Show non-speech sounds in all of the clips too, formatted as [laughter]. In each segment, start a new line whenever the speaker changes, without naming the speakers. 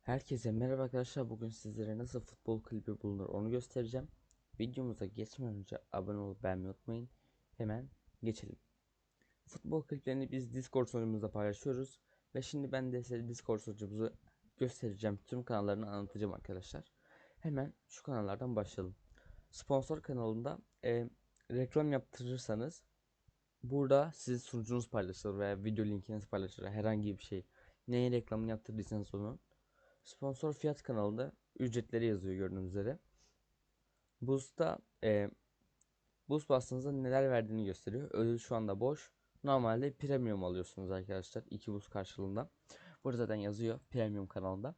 Herkese merhaba arkadaşlar. Bugün sizlere nasıl futbol klibi bulunur onu göstereceğim. Videomuza geçmeden önce abone olup beğenmeyi unutmayın. Hemen geçelim. Futbol kliplerini biz Discord sunucumuzda paylaşıyoruz. Ve şimdi ben de size Discord sunucumuzu göstereceğim. Tüm kanallarını anlatacağım arkadaşlar. Hemen şu kanallardan başlayalım. Sponsor kanalında e, reklam yaptırırsanız burada sizin sunucunuz paylaşılır veya video linkiniz paylaşılır. Herhangi bir şey. Neyin reklamını yaptırdıysanız onu Sponsor fiyat kanalında ücretleri yazıyor gördüğünüz üzere. Boost'ta e, Boost bastığınızda neler verdiğini gösteriyor. Ödül şu anda boş. Normalde premium alıyorsunuz arkadaşlar. 2 boost karşılığında. Burada zaten yazıyor premium kanalında.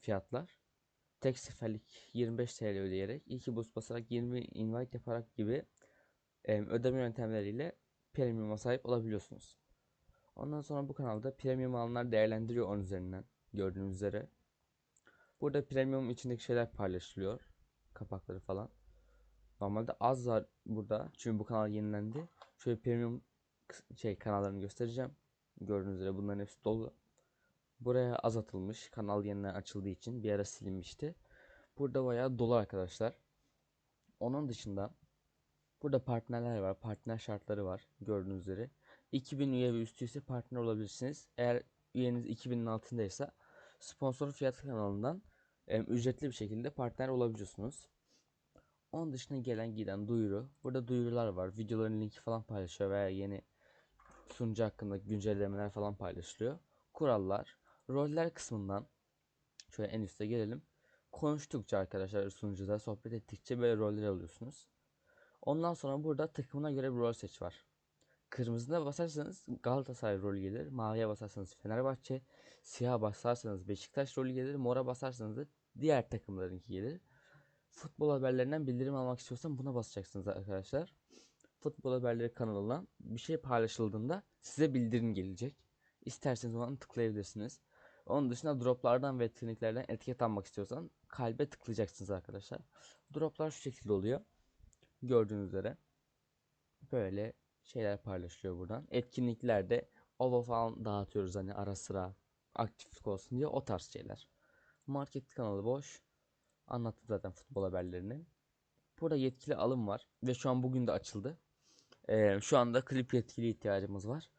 Fiyatlar. Tek seferlik 25 TL ödeyerek 2 boost basarak 20 invite yaparak gibi e, ödeme yöntemleriyle premium'a sahip olabiliyorsunuz. Ondan sonra bu kanalda premium alanlar değerlendiriyor 10 üzerinden gördüğünüz üzere. Burada premium içindeki şeyler paylaşılıyor. Kapakları falan. Normalde az var burada. Çünkü bu kanal yenilendi. Şöyle premium şey kanallarını göstereceğim. Gördüğünüz üzere bunların hepsi dolu. Buraya az atılmış. Kanal yeniden açıldığı için bir ara silinmişti. Burada bayağı dolu arkadaşlar. Onun dışında burada partnerler var. Partner şartları var. Gördüğünüz üzere. 2000 üye ve üstü ise partner olabilirsiniz. Eğer üyeniz 2000'in altındaysa sponsor fiyat kanalından e, ücretli bir şekilde partner olabiliyorsunuz. Onun dışında gelen giden duyuru. Burada duyurular var. Videoların linki falan paylaşıyor veya yeni sunucu hakkında güncellemeler falan paylaşılıyor. Kurallar. Roller kısmından şöyle en üste gelelim. Konuştukça arkadaşlar sunucuda sohbet ettikçe böyle roller alıyorsunuz. Ondan sonra burada takımına göre bir rol seç var. Kırmızına basarsanız Galatasaray rolü gelir. Maviye basarsanız Fenerbahçe. Siyah basarsanız Beşiktaş rolü gelir. Mora basarsanız da diğer takımlarınki gelir. Futbol haberlerinden bildirim almak istiyorsan buna basacaksınız arkadaşlar. Futbol haberleri kanalına bir şey paylaşıldığında size bildirim gelecek. İsterseniz ona tıklayabilirsiniz. Onun dışında droplardan ve etkinliklerden etiket almak istiyorsan kalbe tıklayacaksınız arkadaşlar. Droplar şu şekilde oluyor. Gördüğünüz üzere. Böyle şeyler paylaşılıyor buradan. Etkinliklerde OVO falan dağıtıyoruz hani ara sıra aktiflik olsun diye o tarz şeyler. Market kanalı boş. Anlattım zaten futbol haberlerini. Burada yetkili alım var ve şu an bugün de açıldı. Ee, şu anda klip yetkili ihtiyacımız var.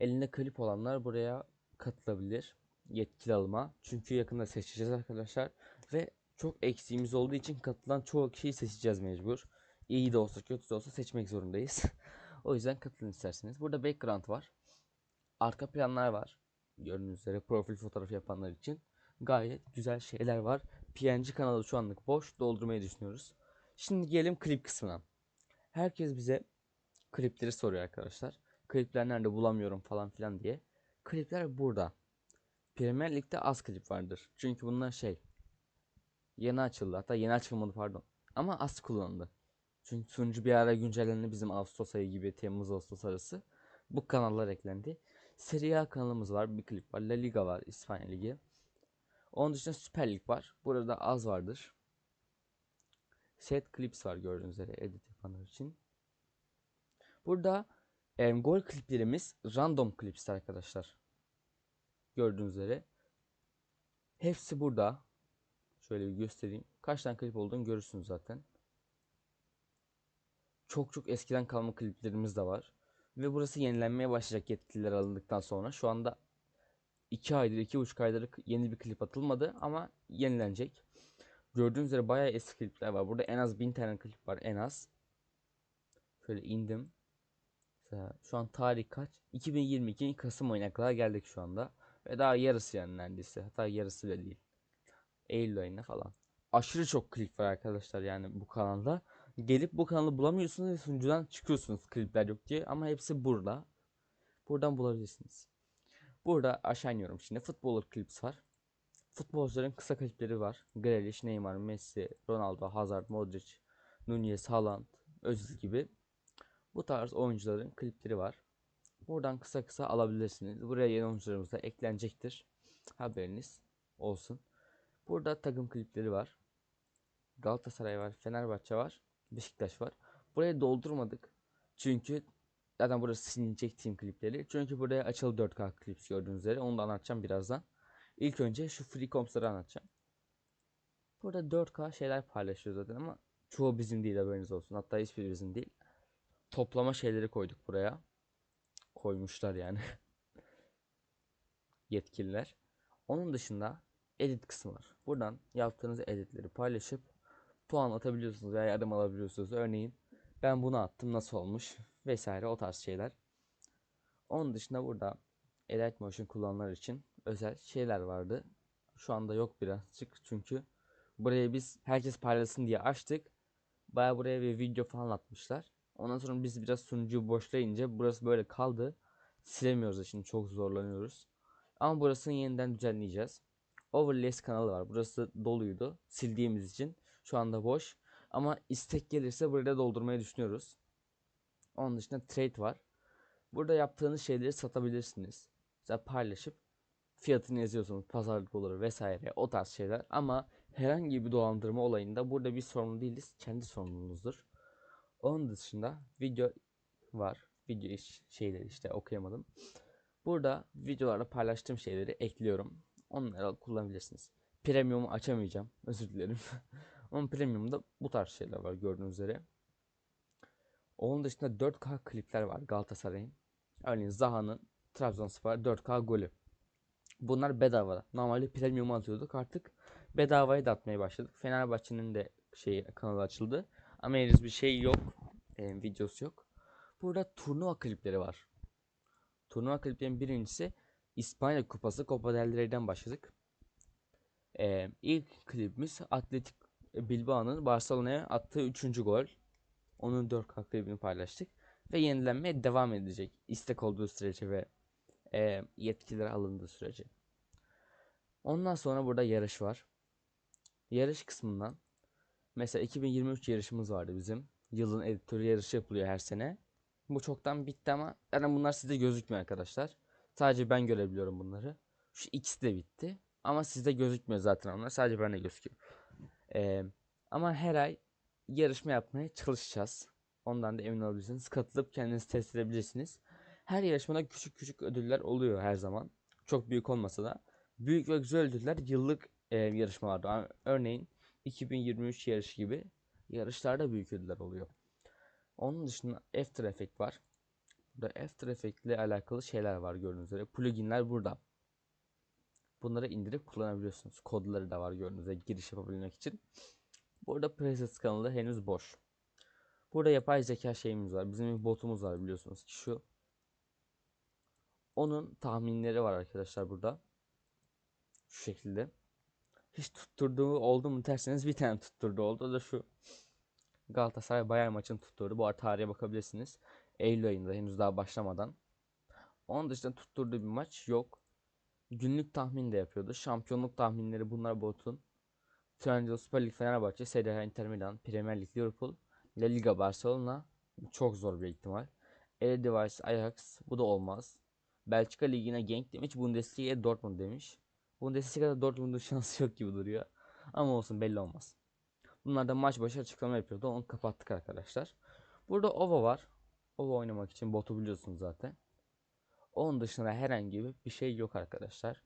Elinde klip olanlar buraya katılabilir yetkili alıma. Çünkü yakında seçeceğiz arkadaşlar ve çok eksiğimiz olduğu için katılan çoğu kişiyi seçeceğiz mecbur. İyi de olsa kötü de olsa seçmek zorundayız. [laughs] O yüzden katılın isterseniz. Burada background var. Arka planlar var. Gördüğünüz üzere profil fotoğrafı yapanlar için. Gayet güzel şeyler var. PNG kanalı şu anlık boş. Doldurmayı düşünüyoruz. Şimdi gelelim klip kısmına. Herkes bize klipleri soruyor arkadaşlar. Klipler nerede bulamıyorum falan filan diye. Klipler burada. Premier Lig'de az klip vardır. Çünkü bunlar şey yeni açıldı. Hatta yeni açılmadı pardon. Ama az kullanıldı. Çünkü sunucu bir ara güncellendi bizim Ağustos ayı gibi Temmuz Ağustos arası. Bu kanallar eklendi. Serie A kanalımız var. Bir klip var. La Liga var. İspanya Ligi. Onun dışında Süper Lig var. Burada az vardır. Set clips var gördüğünüz üzere edit yapanlar için. Burada e, gol kliplerimiz random clips arkadaşlar. Gördüğünüz üzere. Hepsi burada. Şöyle bir göstereyim. Kaç tane klip olduğunu görürsünüz zaten çok çok eskiden kalma kliplerimiz de var. Ve burası yenilenmeye başlayacak yetkililer alındıktan sonra. Şu anda 2 aydır, 2,5 aydır yeni bir klip atılmadı ama yenilenecek. Gördüğünüz üzere bayağı eski klipler var. Burada en az 1000 tane klip var en az. Şöyle indim. Mesela şu an tarih kaç? 2022 Kasım ayına kadar geldik şu anda. Ve daha yarısı yani neredeyse. Hatta yarısı bile değil. Eylül ayına falan. Aşırı çok klip var arkadaşlar yani bu kanalda. Gelip bu kanalı bulamıyorsunuz ve sunucudan çıkıyorsunuz klipler yok diye ama hepsi burada. Buradan bulabilirsiniz. Burada aşağı iniyorum şimdi. Futboler clips var. Futbolcuların kısa klipleri var. Grealish, Neymar, Messi, Ronaldo, Hazard, Modric, Nunez, Haaland, Özil gibi. Bu tarz oyuncuların klipleri var. Buradan kısa kısa alabilirsiniz. Buraya yeni oyuncularımız da eklenecektir. Haberiniz olsun. Burada takım klipleri var. Galatasaray var, Fenerbahçe var. Beşiktaş var. Burayı doldurmadık. Çünkü zaten burası silinecek team klipleri. Çünkü buraya açılı 4K klip gördüğünüz üzere. Onu da anlatacağım birazdan. İlk önce şu free comps'ları anlatacağım. Burada 4K şeyler paylaşıyor zaten ama çoğu bizim değil haberiniz olsun. Hatta hiçbiri bizim değil. Toplama şeyleri koyduk buraya. Koymuşlar yani. [laughs] Yetkililer. Onun dışında edit kısmı var. Buradan yaptığınız editleri paylaşıp puan atabiliyorsunuz veya yardım alabiliyorsunuz. Örneğin ben bunu attım nasıl olmuş vesaire o tarz şeyler. Onun dışında burada Edit Motion kullananlar için özel şeyler vardı. Şu anda yok birazcık çünkü buraya biz herkes paylaşsın diye açtık. Baya buraya bir video falan atmışlar. Ondan sonra biz biraz sunucuyu boşlayınca burası böyle kaldı. Silemiyoruz da şimdi çok zorlanıyoruz. Ama burasını yeniden düzenleyeceğiz. Overlays kanalı var. Burası doluydu. Sildiğimiz için. Şu anda boş. Ama istek gelirse buraya doldurmayı düşünüyoruz. Onun dışında trade var. Burada yaptığınız şeyleri satabilirsiniz. Mesela paylaşıp fiyatını yazıyorsunuz. Pazarlık olur vesaire o tarz şeyler. Ama herhangi bir dolandırma olayında burada bir sorumlu değiliz. Kendi sorumluluğunuzdur. Onun dışında video var. Video iş şeyleri işte okuyamadım. Burada videolarda paylaştığım şeyleri ekliyorum. Onları kullanabilirsiniz. Premium'u açamayacağım. [laughs] Özür dilerim. Ama premium'da bu tarz şeyler var gördüğünüz üzere. Onun dışında 4K klipler var Galatasaray'ın. Örneğin Zaha'nın Trabzonspor 4K golü. Bunlar bedava. Normalde premium atıyorduk artık bedavaya da atmaya başladık. Fenerbahçe'nin de şeyi kanalı açıldı. Ama henüz bir şey yok. E, videosu yok. Burada turnuva klipleri var. Turnuva kliplerin birincisi İspanya Kupası Copa del Rey'den başladık. Ee, ilk klibimiz Atletik Bilbao'nun Barcelona'ya attığı 3. gol. Onun 4K klibini paylaştık. Ve yenilenmeye devam edecek. istek olduğu sürece ve e, yetkiler alındığı sürece. Ondan sonra burada yarış var. Yarış kısmından mesela 2023 yarışımız vardı bizim. Yılın editörü yarışı yapılıyor her sene. Bu çoktan bitti ama yani bunlar sizde gözükmüyor arkadaşlar. Sadece ben görebiliyorum bunları. Şu ikisi de bitti. Ama sizde gözükmüyor zaten onlar. Sadece bende gözüküyor. Ee, ama her ay yarışma yapmaya çalışacağız. Ondan da emin olabilirsiniz. Katılıp kendinizi test edebilirsiniz. Her yarışmada küçük küçük ödüller oluyor her zaman. Çok büyük olmasa da. Büyük ve güzel ödüller yıllık e, yarışmalarda. Örneğin 2023 yarışı gibi yarışlarda büyük ödüller oluyor. Onun dışında After Effects var. Burada After Effects ile alakalı şeyler var gördüğünüz üzere. Pluginler burada. Bunları indirip kullanabiliyorsunuz. Kodları da var gördüğünüz üzere giriş yapabilmek için. Burada presets kanalı henüz boş. Burada yapay zeka şeyimiz var. Bizim bir botumuz var biliyorsunuz ki şu. Onun tahminleri var arkadaşlar burada. Şu şekilde. Hiç tutturduğu oldu mu derseniz bir tane tutturdu oldu. Da şu. Galatasaray Bayern maçını tutturdu. Bu arada tarihe bakabilirsiniz. Eylül ayında henüz daha başlamadan. Onun dışında tutturduğu bir maç yok. Günlük tahmin de yapıyordu. Şampiyonluk tahminleri bunlar botun. Trendyol Süper Lig Fenerbahçe, Serie A Inter Milan, Premier Lig Liverpool, La Liga Barcelona. Çok zor bir ihtimal. Eredivisie Ajax bu da olmaz. Belçika Ligi'ne Genk demiş. Bundesliga'ya Dortmund demiş. Bundesliga'da Dortmund'un [laughs] şansı yok gibi duruyor. Ama olsun belli olmaz. Bunlar da maç başı açıklama yapıyordu. Onu kapattık arkadaşlar. Burada OVA var. OVA oynamak için botu biliyorsunuz zaten. Onun dışında herhangi bir şey yok arkadaşlar.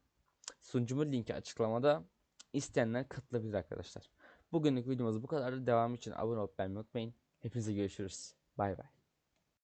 Sunucumun linki açıklamada. İsteyenler katılabilir arkadaşlar. Bugünlük videomuz bu kadar. Devam için abone olup beğenmeyi unutmayın. Hepinize görüşürüz. Bay bay.